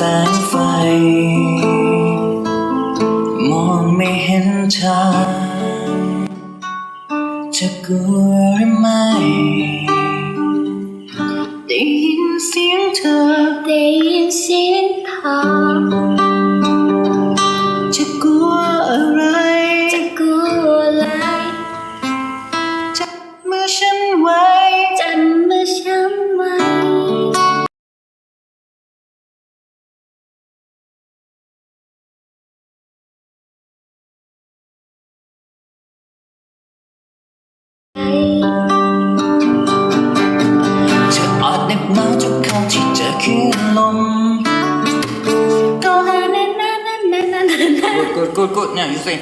แสงไฟ มองไม่เห็นทางจะกลัว กดกดกดเนี่ยอยู่สิ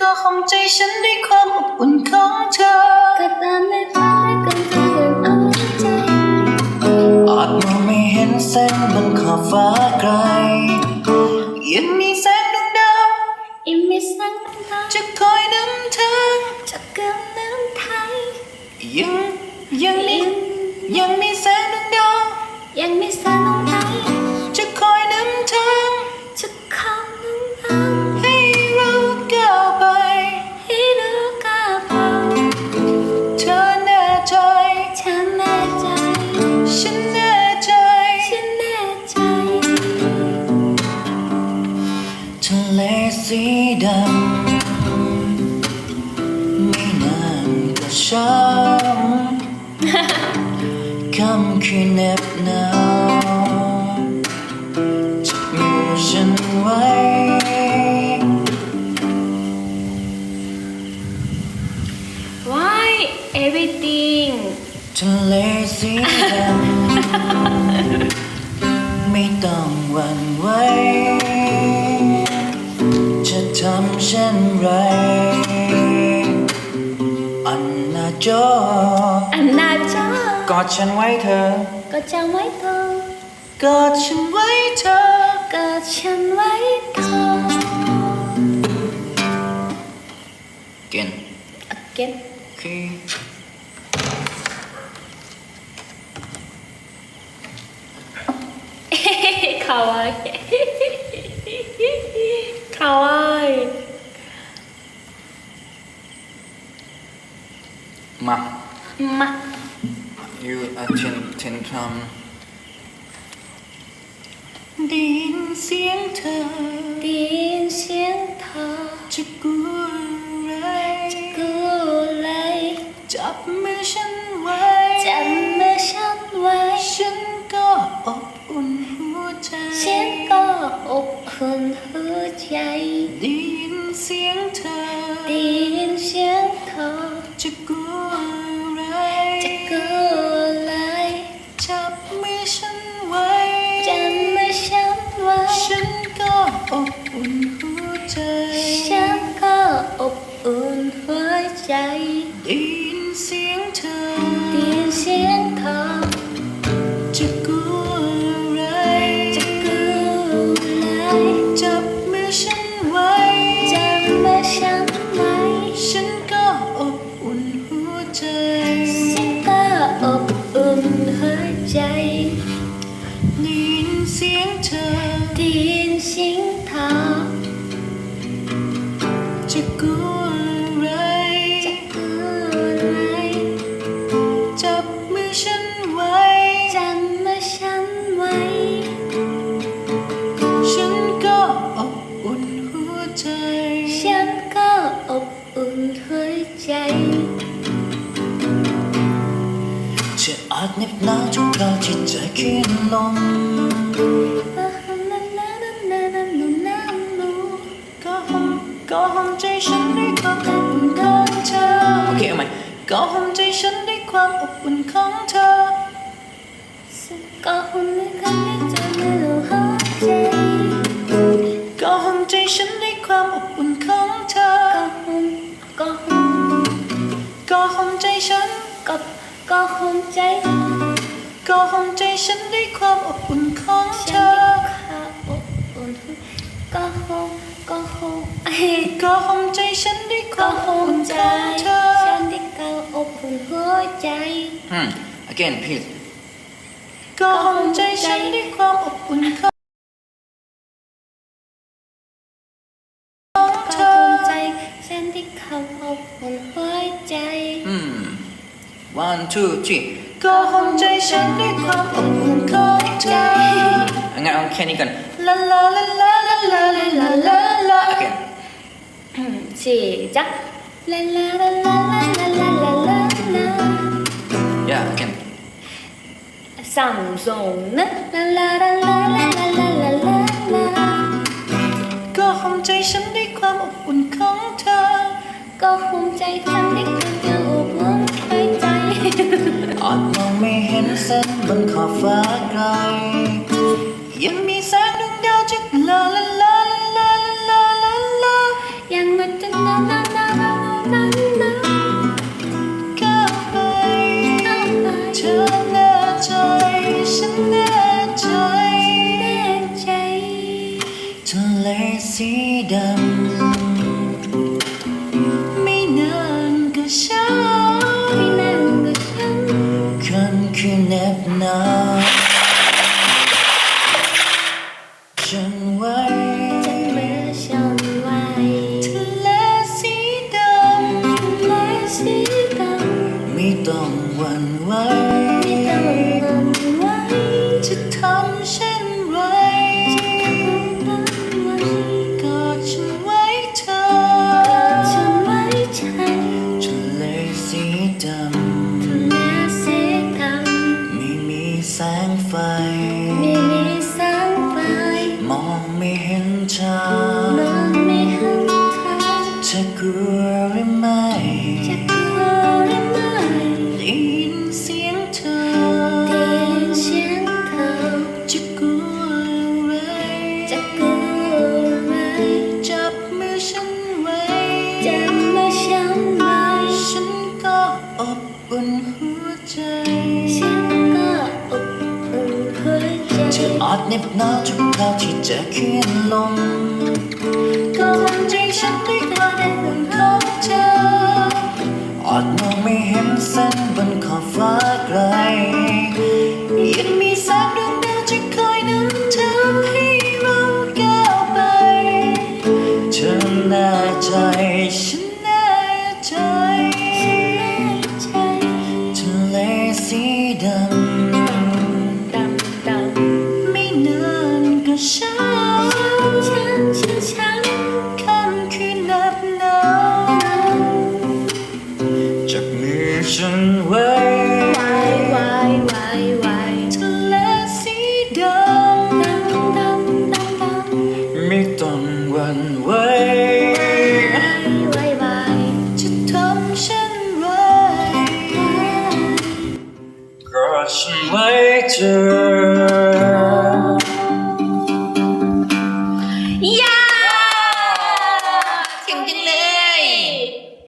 ก็ห้องใจฉันด้วยความอบอุ่นของเธอก็ตามไม่ฟ้ากันเพื่อนเอาใจอาจมองไม่เห็นเส้นบนขอบฟ้าไกลยังมีแสงดวงดาวอิมิสังทาจะคอยนำทางจะเกินน้ำไทยยังยังมียังมีแสงดวงดาวยังไม่สนุกไทยจะ ทะเลสีดำไม่นานก็ช้ำค่ำคืนเหน็บหนาวจับมือฉันไว้ Why everything ทะเลสีดำไม่ต้องหวั่น ทำเช่นไร อันนาจออันน่าจะกอดฉันไว้เธอ ก็จะไว้เธอกอดฉันไว้เธอก็ฉันไว้เธอเก่ง Again คื มามา you attend attend um ได้ยินเสียงเธอ ได้ยินเสียงเธอจะกลัว จะอาจเน็บหนาวทุกคราวที่เจอคลื่นลมก็หอมก็หองใจฉันด้วยความอบอุ่นของเธอโอเคเอาใหม่ก็หอมใจฉันด้วยความอบอุ่นของเธอก็หุ่นกันไม่เจ ก็หุ่นใจ ก็ห้องใจฉันด้วยความอบอุ่นของเธอข้าอบอุ่นก็หุ่นก็หุ่นก็ห้องใจฉันด้วยความอบอุ่นของเธอฉันได้ก็อบอุ่นหัวใจ Hmm. Again, please. ก็ห้องใจฉันด้วยความอบอุ่นของ one two three ก็หอมใจฉันด้วยความอบอุ่นของเธองั้นเอาแค่นี้ก่อนลาลาลาลาลาลาลาลาลาโอเคสี่จักลาลาลาลาลาลาลาลา yeah again ซัมสองนะลาลาลาลาลาลาลาลาลาก็หอมใจฉันด้วยความอบอุ่นของเธอ ก็ภูมิใจฉันด้วยความ็นเส้นบนขอบฟ้าไกล ยังมีแสงดวงดาวจุดลาลาลาลาลาลาลาลายังมันจะนานานานานาลาเข้าไปเธอแน่ใจฉันแน่ใจแน่ใจทะเลสีดำ ฉันไว้จะเมื่อฉันไว้ทะเลสีดำทะเลสีดำไม่ต้องหวั่นไหว ออาจเน็บหนาวทุกคราวที่จะเคลื่อนลงก็หวังใจฉันได้วยความอบอุ่นของเธออาจมองไม่เห็นเส้นบนขอบฟ้าไกล ยังมีแสงดวงดาวจะคอยนำทางให้เราก้าวไปเธอแน่ใจ